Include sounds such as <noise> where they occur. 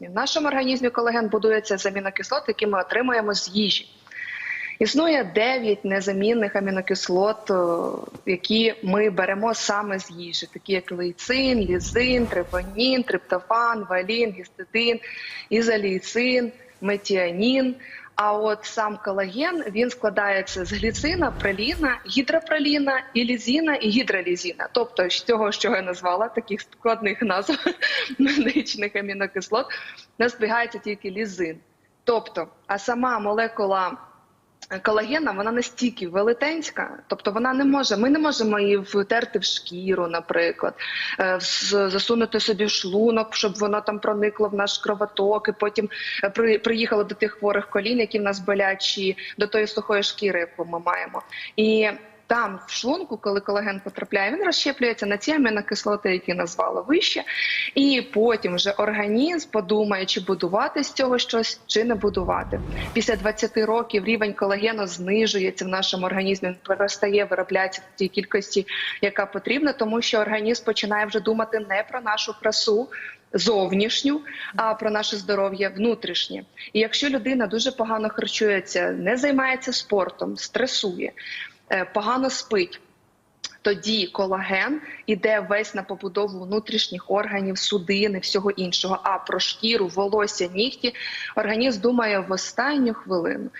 В нашому організмі колаген будується з амінокислот, які ми отримуємо з їжі. Існує 9 незамінних амінокислот, які ми беремо саме з їжі, такі як лейцин, лізин, трипонін, триптофан, валін, гістидин, ізолейцин, метіанін. А от сам колаген він складається з гліцина, проліна, гідропроліна, і лізіна і гідролізіна. Тобто з цього, що я назвала, таких складних назв <laughs> медичних амінокислот, нас збігається тільки лізин. Тобто, а сама молекула колагена вона настільки велетенська, тобто вона не може. Ми не можемо її втерти в шкіру, наприклад, е, засунути собі в шлунок, щоб воно там проникло в наш кровоток, і потім е, при, приїхало до тих хворих колін, які в нас болячі, до тої сухої шкіри, яку ми маємо. І там в шлунку, коли колаген потрапляє, він розщеплюється на ці амінокислоти, які назвала вище, і потім вже організм подумає, чи будувати з цього щось, чи не будувати. Після 20 років рівень колагену знижується в нашому організмі, він перестає вироблятися в тій кількості, яка потрібна, тому що організм починає вже думати не про нашу красу. Зовнішню, а про наше здоров'я внутрішнє. І якщо людина дуже погано харчується, не займається спортом, стресує, погано спить, тоді колаген іде весь на побудову внутрішніх органів, судини, всього іншого. А про шкіру, волосся, нігті організм думає в останню хвилину.